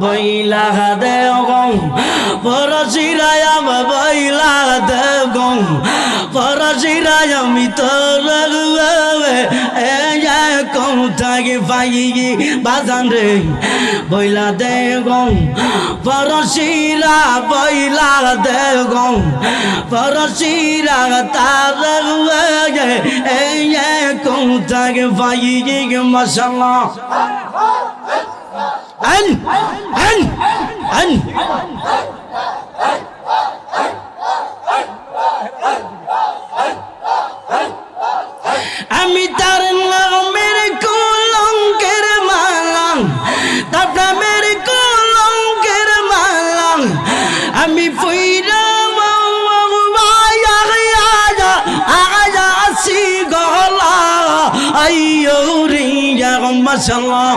বইলা দেগং পরশিরায়াম বইলা দেগং পরশিরায়ামি তোর কম থাকে পাইগি বাজান রে। বইলা দেগং পরশিরা বইলা দেগং পরশিরা তার কম থাকে পাইগি মশলা আন আন আন আমি তার নামের কলঙ্কের মালাম তার নামের কলঙ্কের মালাম আমি ফুইরা আইয়ো রিয়া মাশাল্লাহ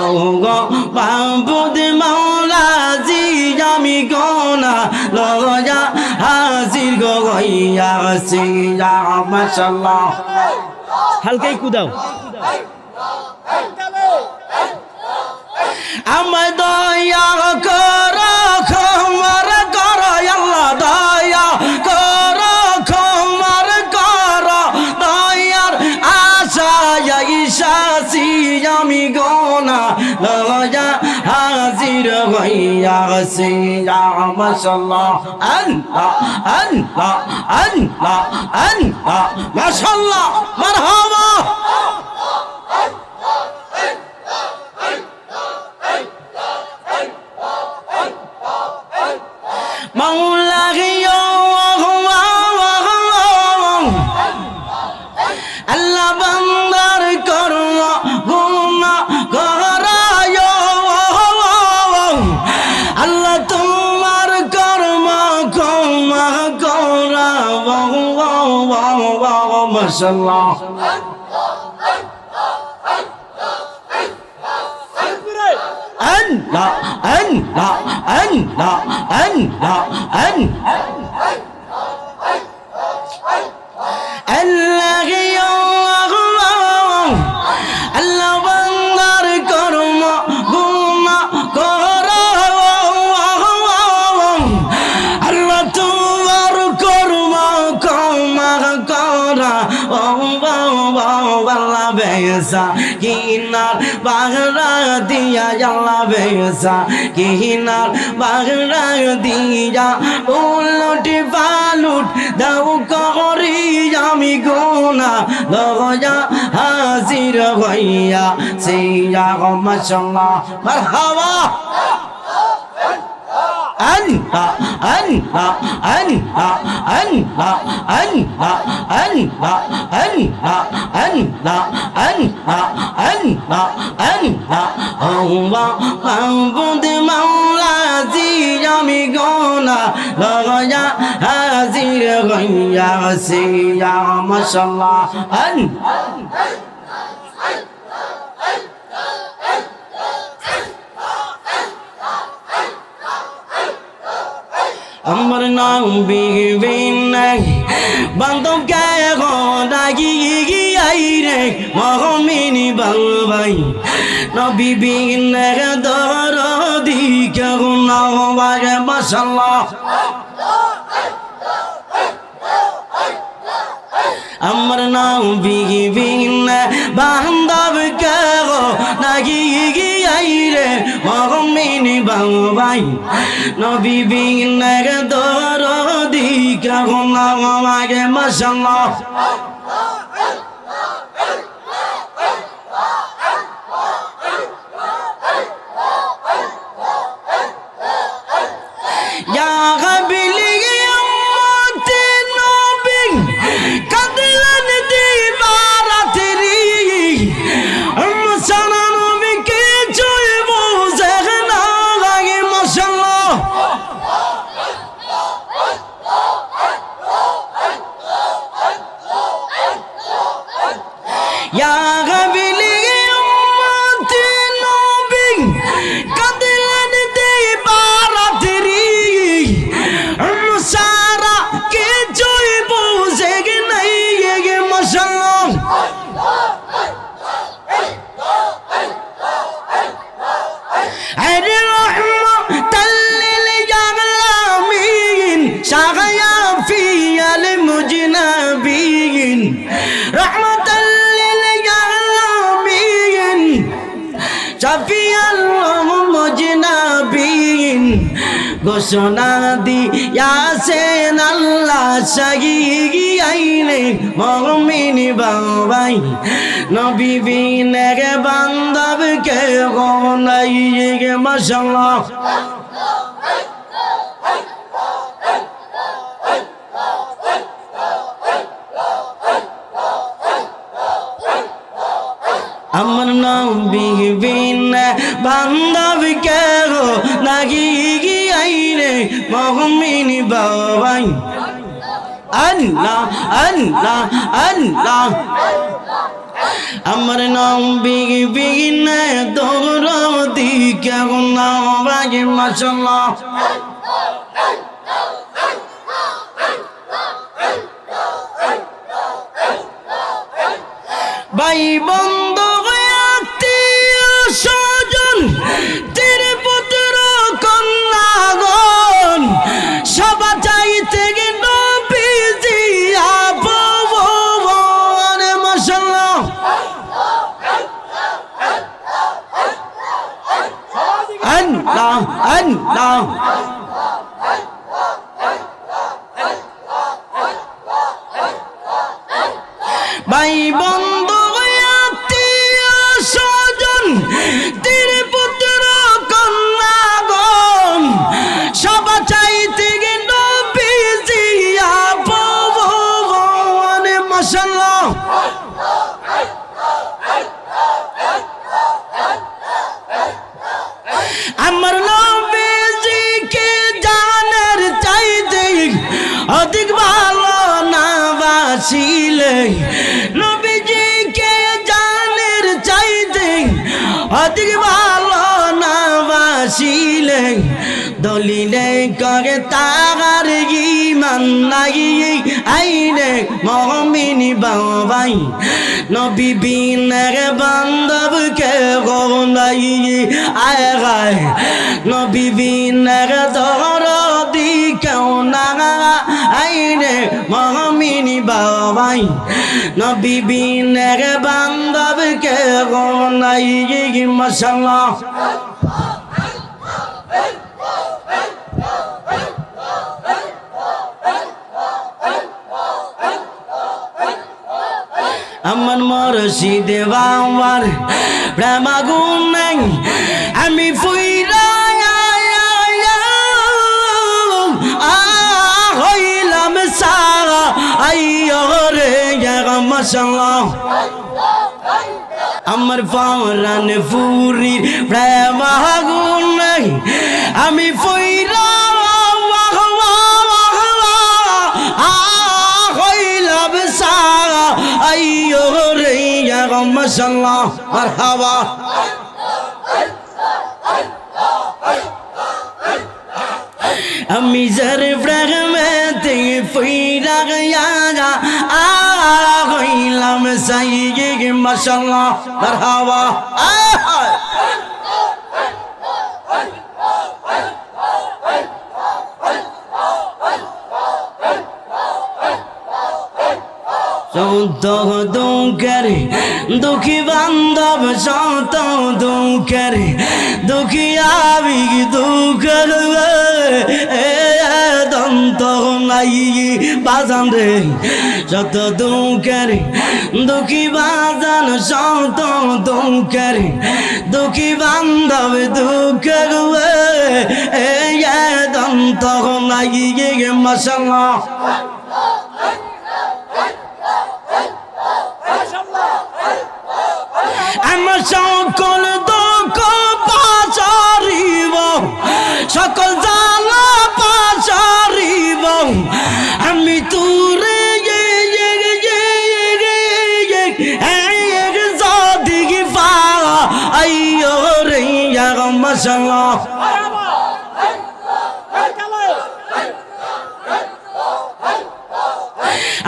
অঙ্গ বাবুদ আমি গনা লগা হাজির গইয়া সিয়া মাশাল্লাহ হালকাই কুদাও। ويا سيا ما شاء الله أنت أنت أنت أنت ما شاء الله مرحبا مولاي মাশাআল্লাহ أن لا أن لا أن لا أن لا أن বাবা বেসা কিনার বাগরা দিয়া আল্লাহ বেসা কিনার বাগরা দিয়া উলট পালুট দাও করি আমি গোনা লগয়া হাজির হইয়া, সিয়া মাশাল্লাহ। মারহাবা। আল্লাহ। মাহবুদ মাওলা জি আমি গোনা লগয়া হাজির হইয়া সিয়া মশাল্লাহ আমার নাম বিবিন বান্ধব কেগো গিয়াই রে মহমিনি বালবাই নবী বিন দর ilaha illallah, Muhammad Rasulullah. 呀 ঘোষণা দিয়াছেন আল্লাহ আইনে মমিন বাবাই। নবী বিনের বান্ধব কে নাই গে আমার নবী বিন বান্ধব কে গো নাগি গি আইরে মহমিন বাবাই। আল্লাহ আল্লাহ আল্লাহ। আমার নবী বিন দৌর দিকে নাবাই মাশাল্লাহ ভাই বন্ধু ভাই বন্ধু স্বজন তীর পুত্র কন্যাগণ সব চাইতে আমার নবীজিকে জানার চাইতে অধিক ভালো না বাসিলে। দলিলে করে তাগার ইমান নাই আইনে মমিনি বাবাই, নবী বিনের বান্ধব কে গোনাই আয় গায়, নবী বিনের দি কেউ না আইনে মমিনি বাবাই, নবী বিনের বান্ধব কে গোনাই মশাল্লাহ আমার মরশিদ বাবার প্রেমাগুন নাই। আমি ফুইরা হইলাম সারা। আইয় রে আমার ফাওরান ফুরির প্রেমাগুন নাই। আমি ফুইরা মশাল্লাহ মারহাবা। আমি যার প্রেমেতে ফুইরা গয়া আ হইলাম সাইয়ে মশাল্লাহ মারহাবা। আ সন্ত দুঃখের দুঃখী বান্ধব সন্ত দুঃখের দুঃখী আবি দুঃখের বাজান রে। যত দুঃখের দুঃখী বাজান সন্ত দুঃখের দুঃখী বান্ধব দুঃখের দন্ত নাই মশলা সকল দুঃখ পাচারিব, সকল জানা পাচারিব। আমি তুরে দিগি পাওয়া আইয়ো রে মশাল্লাহ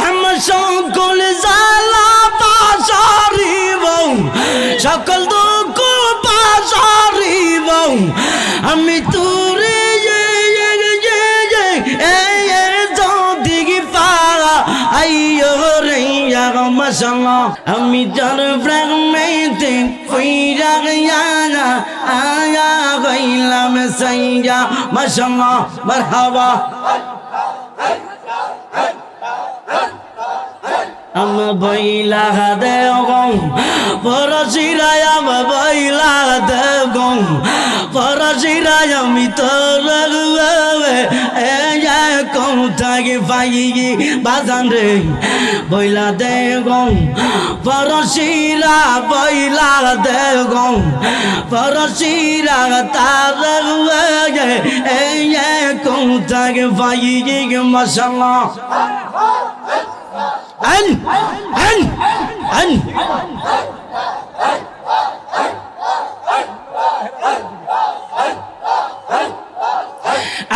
আমার সকল যা আমি তুরে আমি জল প্রেমেতে ফইরা গিয়ানা আয়া গইলাম সাইয়া। মাশাআল্লাহ মারহাবা। আম বইলা দেব পরশিরায় আম বইলা দেব পরশিরায় আমি তোর কোথাকে পাই বাজান রে, বইলা দেব পরশিরা বইলা দেব পরশিরা তার কোথাকে পাই মশাল্লাহ আন আন আন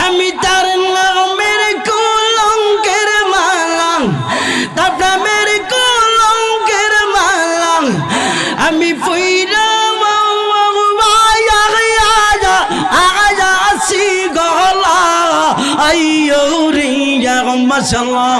আমি তার নামের কুলঙ্কের মালাম তার নামের কুলঙ্কের মালাম আমি ফুইরা আইয়ুরিয়া মাশাআল্লাহ।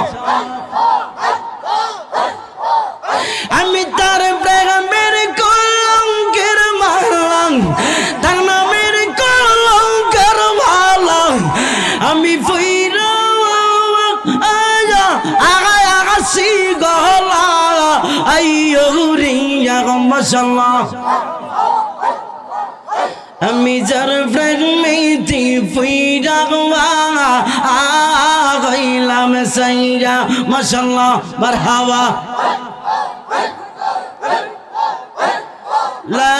মাশাল্লাহ আমি যার প্রেমেতে ফুইরা আগাইলাম সাইরা। মাশাল্লাহ মারহাবা। লা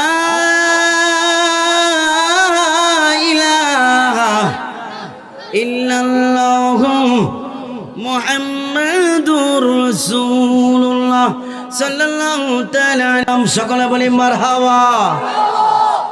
সকলে বলি মারহাবা।